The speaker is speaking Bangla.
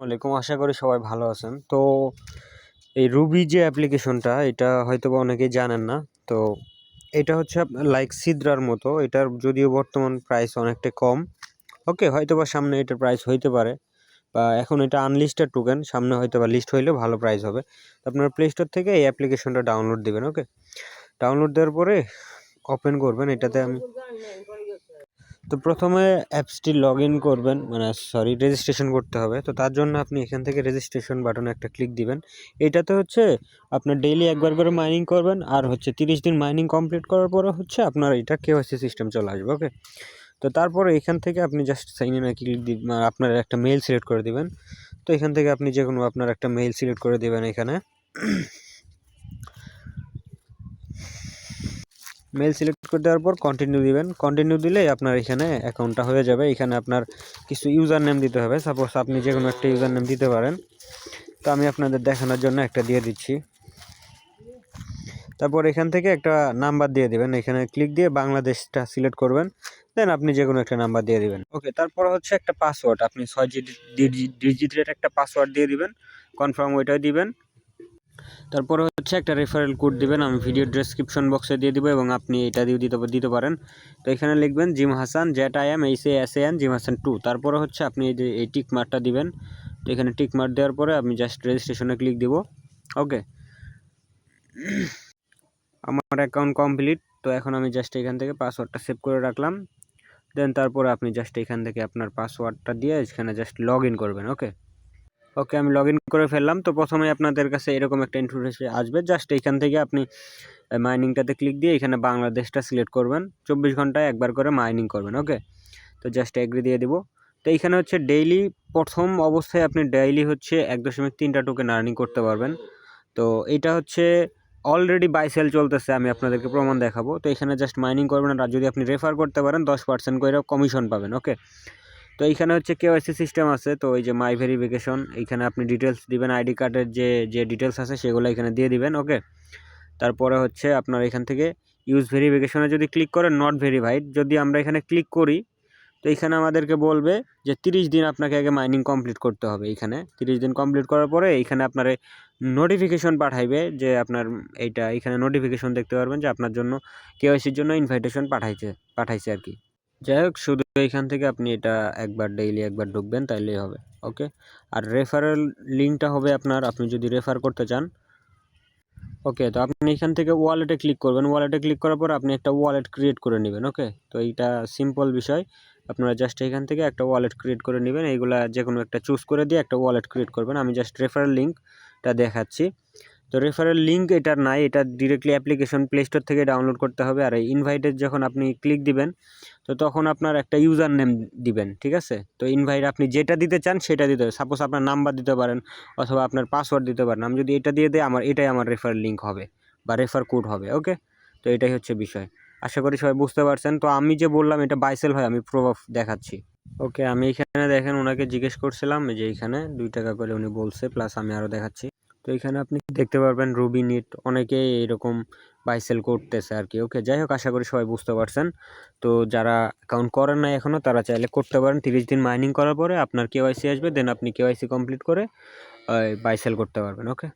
ওয়ালাইকুম আশা করি সবাই ভালো আছেন। তো এই রুবি যে অ্যাপ্লিকেশনটা, এটা হয়তো বা অনেকেই জানেন না। তো এটা হচ্ছে লাইক সিদ্রার মতো। এটার যদিও বর্তমান প্রাইস অনেকটা কম। ওকে হয়তো বা সামনে এটার প্রাইস হইতে পারে। বা এখন এটা আনলিস্টেড টোকেন সামনে হয়তো বা লিস্ট হইলে ভালো প্রাইস হবে। তো আপনার প্লে স্টোর থেকে এই অ্যাপ্লিকেশনটা ডাউনলোড দেবেন ওকে ডাউনলোড দেওয়ার পরে ওপেন করবেন। এটাতে আমি তো প্রথমে অ্যাপসটি লগ ইন করবেন মানে সরি রেজিস্ট্রেশন করতে হবে। তো তার জন্য আপনি এখান থেকে রেজিস্ট্রেশন বাটনে একটা ক্লিক দিবেন। এটাতে হচ্ছে আপনার ডেইলি একবার করে মাইনিং করবেন, আর হচ্ছে তিরিশ দিন মাইনিং কমপ্লিট করার পরে হচ্ছে আপনার এটা কেওয়াইসি সিস্টেম চলে আসবে ওকে তো তারপরে এখান থেকে আপনি জাস্ট সাইন ইনে ক্লিক দিন আপনার একটা মেল সিলেক্ট করে দিবেন। তো এখান থেকে আপনি যে কোনো আপনার একটা মেল সিলেক্ট করে দিবেন এখানে। মেল সিলেক্ট করে দেওয়ার পর কন্টিনিউ দিবেন। কন্টিনিউ দিলেই আপনার এখানে অ্যাকাউন্টটা হয়ে যাবে। এখানে আপনার কিছু ইউজার নেম দিতে হবে। সাপোজ আপনি যে কোনো একটা ইউজার নেম দিতে পারেন। তো আমি আপনাদের দেখানোর জন্য একটা দিয়ে দিচ্ছি। তারপর এখান থেকে একটা নাম্বার দিয়ে দিবেন। এখানে ক্লিক দিয়ে বাংলাদেশটা সিলেক্ট করবেন। দেন আপনি যে কোনো একটা নাম্বার দিয়ে দিবেন। ওকে তারপর হচ্ছে একটা পাসওয়ার্ড আপনি ছয় ডিজিটের একটা পাসওয়ার্ড দিয়ে দিবেন। কনফার্ম ওইটাই দিবেন। তারপরে হচ্ছে একটা রেফারেল কোড দিবেন, আমি ভিডিও ডেসক্রিপশন বক্সে দিয়ে দিব এবং আপনি এটা দিয়ে দিতে দিতে পারেন। তো এখানে লিখবেন, Zim Hasan Z I M H A S A N, Zim Hasan two. তারপরে হচ্ছে আপনি এই যে এই টিক মার্কটা দিবেন। তো এখানে টিক মার্ক দেওয়ার পরে আমি জাস্ট রেজিস্ট্রেশনে ক্লিক দিব। ওকে আমার অ্যাকাউন্ট কমপ্লিট তো এখন আমি জাস্ট এখান থেকে পাসওয়ার্ডটা সেভ করে রাখলাম। দেন তারপরে আপনি জাস্ট এখান থেকে আপনার পাসওয়ার্ডটা দিয়ে এখানে জাস্ট লগ করবেন। ওকে ওকে, আমি লগ করে ফেললাম। তো প্রথমে আপনাদের কাছে এরকম একটা ইনফরমেশন আসবে। জাস্ট এইখান থেকে আপনি মাইনিংটাতে ক্লিক দিয়ে এখানে বাংলাদেশটা সিলেক্ট করবেন। চব্বিশ ঘন্টায় একবার করে মাইনিং করবেন ওকে তো জাস্ট এগ্রি দিয়ে দিব। তো এইখানে হচ্ছে ডেইলি প্রথম অবস্থায় আপনি ডেইলি হচ্ছে এক দশমিক তিনটা টোকেন আর্নিং করতে পারবেন। তো এটা হচ্ছে অলরেডি বাই সেল চলতেছে, আমি আপনাদেরকে প্রমাণ দেখাবো। তো এখানে জাস্ট মাইনিং করবেন আর যদি আপনি রেফার করতে পারেন, দশ পার্সেন্ট করে কমিশন পাবেন ওকে তো এইখানে হচ্ছে কেওয়াইসি সিস্টেম আছে, তো এই যে মাই ভেরিফিকেশন এইখানে আপনি ডিটেলস দিবেন আইডি কার্ডের যে যে ডিটেলস আছে সেগুলো এখানে দিয়ে দিবেন ওকে তারপরে হচ্ছে আপনার এখান থেকে ইউজ ভেরিফিকেশনে যদি ক্লিক করেন নট ভেরিফাইড যদি আমরা এখানে ক্লিক করি, তো এইখানে আমাদেরকে বলবে যে তিরিশ দিন আপনাকে আগে মাইনিং কমপ্লিট করতে হবে এইখানে। তিরিশ দিন কমপ্লিট করার পরে এইখানে আপনার নোটিফিকেশন পাঠাইবে যে আপনার এইটা, এইখানে নোটিফিকেশন দেখতে পারবেন যে আপনার জন্য কেওয়াইসির জন্য ইনভাইটেশন পাঠাইছে পাঠাইছে আর কি। যাই হোক, শুধু এইখান থেকে আপনি এটা একবার ডেইলি একবার ঢুকবেন, তাইলেই হবে ওকে আর রেফারেল লিঙ্কটা হবে আপনার, আপনি যদি রেফার করতে চান ওকে তো আপনি এখান থেকে ওয়ালেটে ক্লিক করবেন ওয়ালেটে ক্লিক করার পর আপনি একটা ওয়ালেট ক্রিয়েট করে নেবেন ওকে তো এইটা সিম্পল বিষয়, আপনারা জাস্ট এখান থেকে একটা ওয়ালেট ক্রিয়েট করে নেবেন, এইগুলা যে কোনো একটা চুজ করে দিয়ে একটা ওয়ালেট ক্রিয়েট করবেন। আমি জাস্ট রেফারেল লিঙ্কটা দেখাচ্ছি। তো রেফারেল লিঙ্ক এটার নাই, এটা ডিরেক্টলি অ্যাপ্লিকেশন প্লে স্টোর থেকে ডাউনলোড করতে হবে, আর এই ইনভাইটের যখন আপনি ক্লিক দিবেন তো তখন আপনার একটা ইউজার নেম দিবেন, ঠিক আছে? তো ইনভাইট আপনি যেটা দিতে চান সেটা দিতে হবে। সাপোজ আপনার নাম্বার দিতে পারেন অথবা আপনার পাসওয়ার্ড দিতে পারেন। আমি যদি এটা দিয়ে দিই, আমার, এটাই আমার রেফার লিঙ্ক হবে বা রেফার কোড হবে ওকে তো এটাই হচ্ছে বিষয়। আশা করি সবাই বুঝতে পারছেন। তো আমি যে বললাম, এটা বাইসেল হয় আমি প্রুফ দেখাচ্ছি। ওকে আমি এখানে দেখেন, ওনাকে জিজ্ঞেস করছিলাম যে এইখানে দুই টাকা করে উনি বলছে প্লাস আমি আরও দেখাচ্ছি। তো এখানে আপনি দেখতে পারবেন রুবি নিট, অনেকেই এরকম বাই সেল করতেছে আর কি ওকে যাই হোক, আশা করি সবাই বুঝতে পারছেন। তো যারা অ্যাকাউন্ট করেন না এখনও তারা চাইলে করতে পারেন। তিরিশ দিন মাইনিং করার পরে আপনার কেওয়াইসি আসবে দেন আপনি কেওয়াইসি কমপ্লিট করে বাই সেল করতে পারবেন। ওকে